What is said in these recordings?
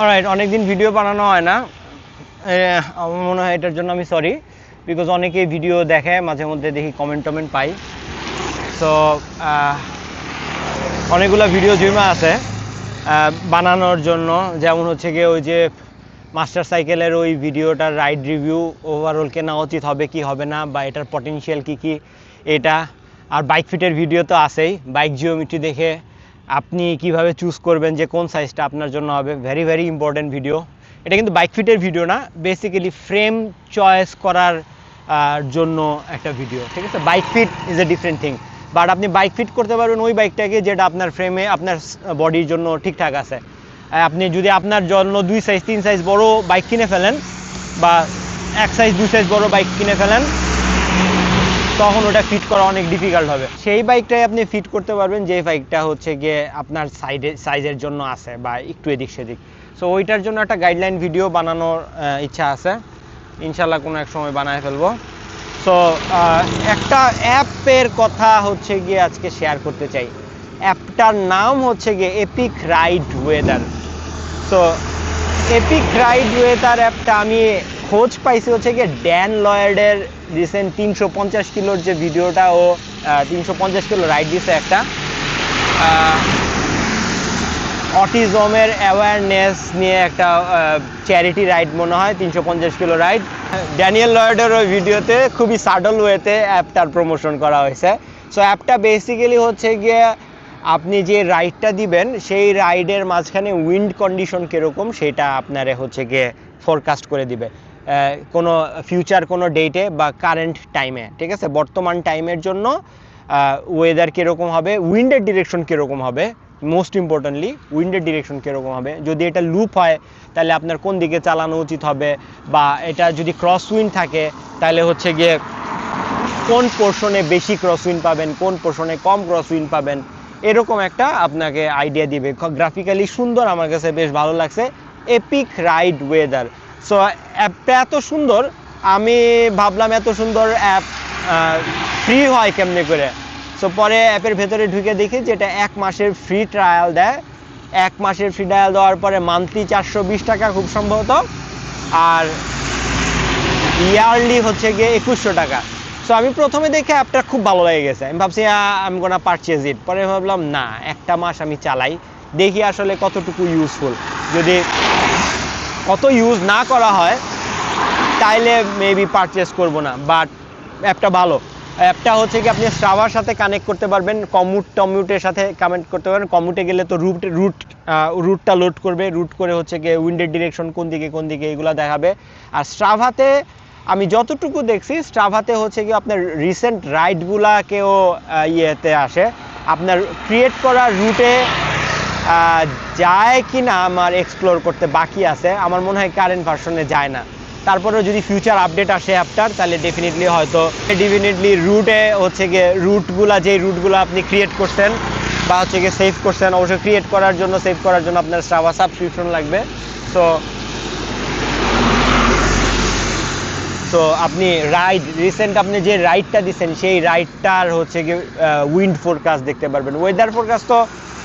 Alright অনেকদিন video বানানো হয় না। আমার মনে হয় এটার জন্য আমি সরি বিকজ অনেকেই ভিডিও দেখে, মাঝে মধ্যে দেখি কমেন্ট টমেন্ট পাই। সো অনেকগুলো ভিডিও জমা আছে বানানোর জন্য। যেমন হচ্ছে গিয়ে ওই যে মাস্টার সাইকেলের ওই ভিডিওটার রাইড রিভিউ ওভারঅল কেনা উচিত হবে কি হবে না, বা এটার পটেনশিয়াল কি কি, এটা। আর বাইক ফিটের ভিডিও তো আছেই। বাইক জিওমেট্রি দেখে আপনি কীভাবে চুজ করবেন যে কোন সাইজটা আপনার জন্য হবে? ভেরি ভেরি ইম্পর্টেন্ট ভিডিও এটা কিন্তু বাইক ফিটের ভিডিও না বেসিক্যালি ফ্রেম চয়েস করার জন্য একটা ভিডিও ঠিক আছে? Bike fit is a different thing but আপনি বাইক ফিট করতে পারবেন ওই বাইকটাকে যেটা আপনার ফ্রেমে আপনার বডির জন্য ঠিকঠাক আছে। আপনি যদি আপনার জন্য দুই সাইজ তিন সাইজ বড় বাইক কিনে ফেলেন, বা এক সাইজ দুই সাইজ বড় বাইক কিনে ফেলেন তখন ওটা ফিট করা অনেক ডিফিকাল্ট হবে। সেই বাইকটাই আপনি ফিট করতে পারবেন, যে বাইকটা হচ্ছে গিয়ে আপনার সাইডে সাইজের জন্য আছে বা একটু এদিক সেদিক। সো ওইটার জন্য একটা গাইডলাইন ভিডিও বানানোর ইচ্ছা আছে। ইনশাল্লাহ কোনো এক সময় বানায় ফেলব। সো একটা অ্যাপের কথা হচ্ছে গিয়ে আজকে শেয়ার করতে চাই। অ্যাপটার নাম হচ্ছে গিয়ে epic ride weather so epic ride weather অ্যাপটা আমি খোঁজ পাইছি হচ্ছে গিয়ে ড্যান লয়েডের রিসেন্ট তিনশো পঞ্চাশ কিলোর যে ভিডিওটা, ও তিনশো পঞ্চাশ কিলো রাইড দিছে একটা। অটিজমের অ্যাওয়ারনেস নিয়ে একটা চ্যারিটি রাইড মনে হয়, তিনশো পঞ্চাশ কিলো রাইড ড্যানিয়েল লয়েডের ওই ভিডিওতে খুবই সাডল ওয়েতে অ্যাপটার প্রমোশন করা হয়েছে। সো অ্যাপটা বেসিক্যালি হচ্ছে গিয়ে আপনি যে রাইডটা দিবেন, সেই রাইডের মাঝখানে উইন্ড কন্ডিশন কীরকম, সেটা আপনারে হচ্ছে গিয়ে ফোরকাস্ট করে দিবে। কোনো ফিউচার কোনো ডেটে বা কারেন্ট টাইমে ঠিক আছে? বর্তমান টাইমের জন্য ওয়েদার কীরকম হবে? উইন্ডের ডিরেকশন কীরকম হবে? মোস্ট ইম্পর্টেন্টলি উইন্ডের ডিরেকশন কীরকম হবে? যদি এটা লুপ হয়, তাহলে আপনার কোন দিকে চালানো উচিত হবে? বা এটা যদি ক্রস উইন্ড থাকে, তাহলে হচ্ছে গিয়ে কোন পোর্শনে বেশি ক্রস উইন পাবেন? কোন পোর্শনে কম ক্রস উইন পাবেন? এরকম একটা আপনাকে আইডিয়া দিবে। গ্রাফিক্যালি সুন্দর আমার কাছে বেশ ভালো লাগছে। এপিক রাইড ওয়েদার সো অ্যাপটা এত সুন্দর, আমি ভাবলাম এত সুন্দর অ্যাপ ফ্রি হয় কেমনে করে? সো পরে অ্যাপের ভেতরে ঢুকে দেখি যেটা এক মাসের ফ্রি ট্রায়াল দেয়। এক মাসের ফ্রি ট্রায়াল দেওয়ার পরে মান্থলি চারশো বিশ টাকা খুব সম্ভবত। আর ইয়ারলি হচ্ছে গিয়ে একুশশো টাকা। সো আমি প্রথমে দেখে অ্যাপটা খুব ভালো লেগে গেছে। আমি ভাবছি আমি গোনা পারচেজ ইট পরে ভাবলাম, না, একটা মাস আমি চালাই। দেখি আসলে কতটুকু ইউজফুল যদি কত ইউজ না করা হয়, তাইলে মেবি পারচেস করব না। বাট অ্যাপটা ভালো। অ্যাপটা হচ্ছে কি আপনি স্ট্রাভার সাথে কানেক্ট করতে পারবেন কমুট টমিউটের সাথে কানেক্ট করতে পারবেন। কমুটে গেলে তো রুট রুট রুটটা লোড করবে। রুট করে হচ্ছে গিয়ে উইন্ডের ডিরেকশন কোন দিকে কোন দিকে এগুলো দেখাবে। আর স্ট্রাভাতে আমি যতটুকু দেখছি স্ট্রাভাতে হচ্ছে কি আপনার রিসেন্ট রাইডগুলাকেও ইয়েতে আসে। আপনার ক্রিয়েট করা রুটে যায় কি না আমার এক্সপ্লোর করতে বাকি আছে। আমার মনে হয় কারেন্ট ভার্সনে যায় না। তারপরেও যদি ফিউচার আপডেট আসে অ্যাপটার, তাহলে ডেফিনেটলি হয়তো ডেফিনেটলি রুটে হচ্ছে গিয়ে রুটগুলা যে রুটগুলো আপনি ক্রিয়েট করছেন বা হচ্ছে গিয়ে সেভ করছেন, অবশ্যই ক্রিয়েট করার জন্য সেভ করার জন্য আপনার স্ট্রাভা সাবস্ক্রিপশন লাগবে। সো তো আপনি রাইড রিসেন্ট আপনি যে রাইডটা দিচ্ছেন সেই রাইডটার হচ্ছে গিয়ে উইন্ড ফোরকাস্ট দেখতে পারবেন। ওয়েদার ফোরকাস্ট তো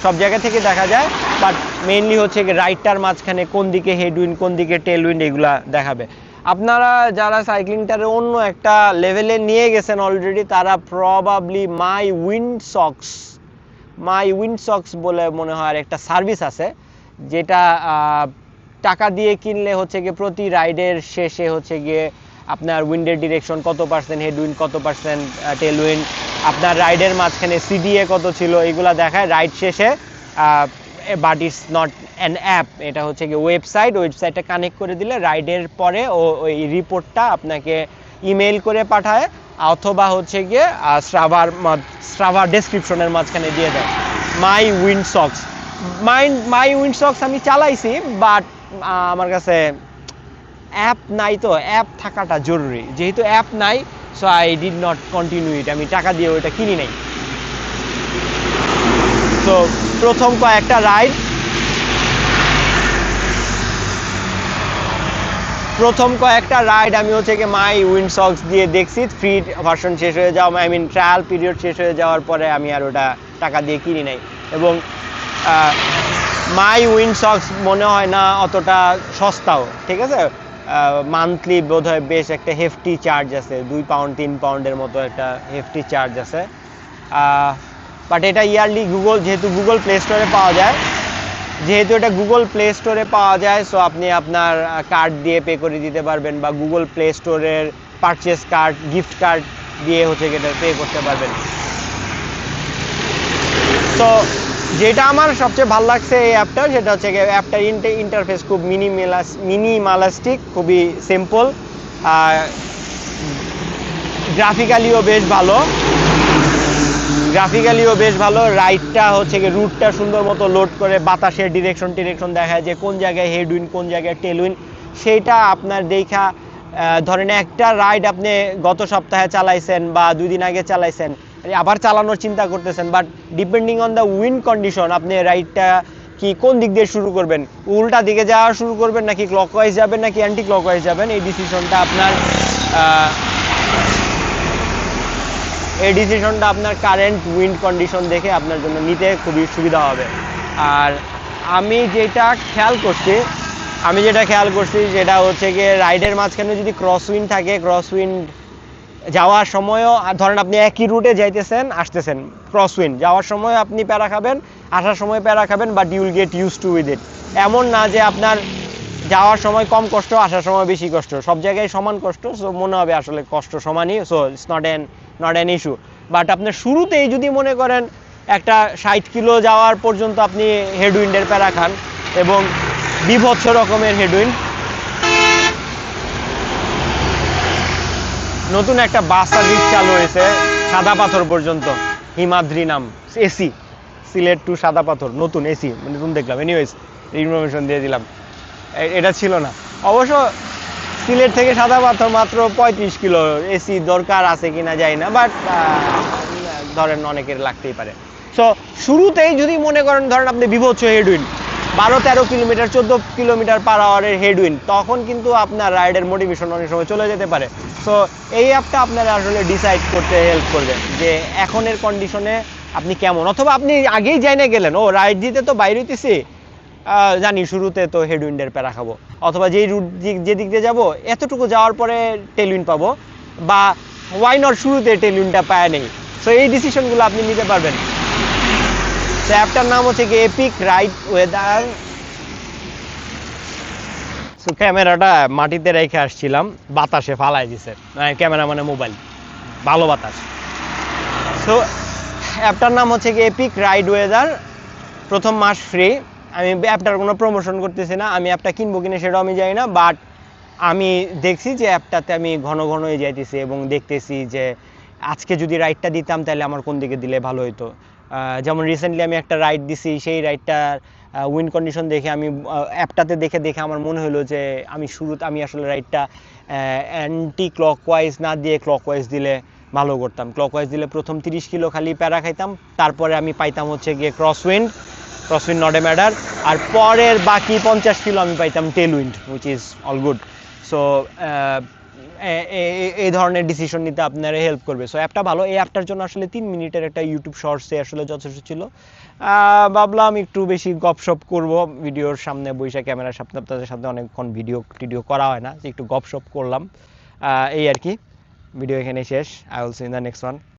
সব জায়গা থেকে দেখা যায় বাট মেইনলি হচ্ছে গিয়ে রাইডটার মাঝখানে কোন দিকে হেড উইন্ড কোন দিকে টেল উইন্ড এগুলা দেখাবে। আপনারা যারা সাইক্লিংটারে অন্য একটা লেভেলে নিয়ে গেছেন অলরেডি তারা probably my wind socks my wind socks বলে মনে হয় আর একটা সার্ভিস আছে, যেটা টাকা দিয়ে কিনলে হচ্ছে গিয়ে প্রতি রাইডের শেষে হচ্ছে গিয়ে আপনার উইন্ডের ডিরেকশন কত পার্সেন্ট হেড উইন্ড কত পার্সেন্ট টেল উইন্ড আপনার রাইডের মাঝখানে সিডিএ কত ছিল? এগুলো দেখায় রাইড শেষে but it's not an app এটা হচ্ছে গিয়ে ওয়েবসাইট ওয়েবসাইটটা কানেক্ট করে দিলে রাইডের পরে ও, ওই রিপোর্টটা আপনাকে ইমেল করে পাঠায়, অথবা হচ্ছে গিয়ে স্ট্রাভার স্ট্রাভার ডেসক্রিপশনের মাঝখানে দিয়ে দেয়। My wind socks my my wind socks আমি চালাইছি বাট আমার কাছে অ্যাপ নাই তো অ্যাপ থাকাটা জরুরি। যেহেতু অ্যাপ নাই so I did not continue it আমি টাকা দিয়ে ওইটা কিনি নাই। তো প্রথম কয়েকটা রাইড প্রথম কয়েকটা রাইড আমি হচ্ছে কি মাই উইন্ড সক্স দিয়ে দেখছি। ফ্রি ভার্সন শেষ হয়ে যাওয়া আই মিন ট্রায়াল পিরিয়ড শেষ হয়ে যাওয়ার পরে আমি আর ওটা টাকা দিয়ে কিনি নাই। এবং মাই উইন্ড সক্স মনে হয় না অতটা সস্তাও, ঠিক আছে? মান্থলি বোধ হয় বেশ একটা হেফটি চার্জ আছে। দুই পাউন্ড তিন পাউন্ডের মতো একটা হেফটি চার্জ আছে। বাট এটা ইয়ারলি গুগল যেহেতু গুগল প্লে স্টোরে পাওয়া যায়, যেহেতু এটা গুগল প্লে স্টোরে পাওয়া যায় সো আপনি আপনার কার্ড দিয়ে পে করে দিতে পারবেন বা গুগল প্লে স্টোরের পারচেস কার্ড গিফট কার্ড দিয়ে হচ্ছে এটা পে করতে পারবেন। তো যেটা আমার সবচেয়ে ভালো লাগছে এই অ্যাপটা, সেটা হচ্ছে অ্যাপটার ইন্টারফেস খুব মিনিমালাস মিনিমালাস্টিক খুবই সিম্পল আর গ্রাফিক্যালিও বেশ ভালো। গ্রাফিক্যালিও বেশ ভালো। রাইটটা হচ্ছে গিয়ে রুটটা সুন্দর মতো লোড করে বাতাসের ডিরেকশন টিরেকশন দেখায় যে কোন জায়গায় হেড উইন কোন জায়গায় টেল উইন সেইটা আপনার দেখা ধরেন একটা রাইড আপনি গত সপ্তাহে চালাইছেন বা দুই দিন আগে চালাইছেন। আবার চালানোর চিন্তা করতেছেন but depending on the wind condition আপনি রাইডটা কি কোন দিক দিয়ে শুরু করবেন? উল্টা দিকে যাওয়া শুরু করবেন নাকি ক্লকওয়াইজ যাবেন নাকি অ্যান্টি ক্লকওয়াইজ যাবেন? এই ডিসিশনটা আপনার এই ডিসিশনটা আপনার কারেন্ট উইন্ড কন্ডিশন দেখে আপনার জন্য নিতে খুবই সুবিধা হবে। আর আমি যেটা খেয়াল করছি, আমি যেটা খেয়াল করছি যেটা হচ্ছে গিয়ে রাইডের মাঝখানে যদি ক্রস উইন্ড থাকে ক্রস উইন্ড যাওয়ার সময়ও ধরেন আপনি একই রুটে যাইতেছেন, আসতেছেন ক্রস উইন্ড যাওয়ার সময় আপনি প্যারা খাবেন, আসার সময় প্যারা খাবেন but you'll get use to with it এমন না যে আপনার যাওয়ার সময় কম কষ্ট, আসার সময় বেশি কষ্ট। সব জায়গায় সমান কষ্ট সো মনে হবে আসলে কষ্ট সমানই so it's not an not an issue but আপনার শুরুতেই যদি মনে করেন, একটা ষাট কিলো যাওয়ার পর্যন্ত আপনি হেডউইন্ডের প্যারা খান, এবং বিভৎস রকমের হেডউইন্ড নতুন একটা বাস সার্ভিস চালু হয়েছে সাদা পাথর পর্যন্ত। হিমাদ্রি নাম এসি সিলেট টু সাদা পাথর, নতুন এসি নতুন দেখলাম। এনিওয়েজ ইনফরমেশন দিয়ে দিলাম। এটা ছিল না। অবশ্য সিলেট থেকে সাদা পাথর মাত্র পঁয়ত্রিশ কিলো। এসি দরকার আছে কিনা যাই না বাট ধরেন অনেকের লাগতেই পারে। সো শুরুতেই যদি মনে করেন, ধরেন আপনি বিভৎস হেডউইন বারো তেরো কিলোমিটার, চোদ্দ কিলোমিটার পার আওয়ারের হেডউইন তখন কিন্তু আপনার রাইডের মোটিভেশন অনেক সময় চলে যেতে পারে। সো এই অ্যাপটা আপনারা আসলে ডিসাইড করতে হেল্প করবে যে এখনের কন্ডিশনে আপনি কেমন। অথবা আপনি আগেই জানে গেলেন, ও রাইড দিতে তো বাইরে হইতেছি। জানি শুরুতে তো হেডউইন্ডের প্যারা খাব। অথবা যেই রুট দিক দিয়ে যাব, এতটুকু যাওয়ার পরে টেলউইন পাবো। বা ওয়াই নট শুরুতে টেলউইনটা পায় নেই? সো এই ডিসিশনগুলো আপনি নিতে পারবেন। অ্যাপটার নাম হচ্ছে কি এপিক রাইড ওয়েদার সো ক্যামেরাটা মাটিতে রেখে আসছিলাম, বাতাসে ফালাই দিছে। ক্যামেরা মানে মোবাইল ভালো বাতাস। সো অ্যাপটার নাম হচ্ছে কি এপিক রাইড ওয়েদার প্রথম মাস ফ্রি আমি অ্যাপটার কোনো প্রমোশন করতেছি না। আমি অ্যাপটা কিনবো কিনা সেটাও আমি জানি না। বাট আমি দেখছি যে অ্যাপটাতে আমি ঘন ঘন হয়ে যাইতেছি এবং দেখতেছি যে, আজকে যদি রাইডটা দিতাম তাহলে আমার কোন দিকে দিলে ভালো হতো যেমন রিসেন্টলি আমি একটা রাইড দিছি, সেই রাইডটার উইন্ড কন্ডিশন দেখে আমি অ্যাপটাতে দেখে দেখে আমার মনে হলো যে আমি শুরুতে আমি আসলে রাইডটা অ্যান্টি ক্লকওয়াইজ না দিয়ে ক্লকওয়াইজ দিলে ভালো করতাম। ক্লকওয়াইজ দিলে প্রথম তিরিশ কিলো খালি প্যারা খাইতাম, তারপরে আমি পাইতাম হচ্ছে গিয়ে cross wind cross wind not a matter আর পরের বাকি পঞ্চাশ কিলো আমি পাইতাম tail wind which is all good so এই ধরনের ডিসিশন নিতে আপনারা হেল্প করবে। সো অ্যাপটা ভালো। এই অ্যাপটার জন্য আসলে তিন মিনিটের একটা ইউটিউব শর্টসে আসলে যথেষ্ট ছিল। ভাবলাম একটু বেশি গপশপ করব। ভিডিওর সামনে বৈশা ক্যামেরার সামনে আপনাদের সাথে অনেকক্ষণ ভিডিও টিডিও করা হয় না একটু গপশপ করলাম। এই আর কি। ভিডিও এখানে শেষ। I will see in the next one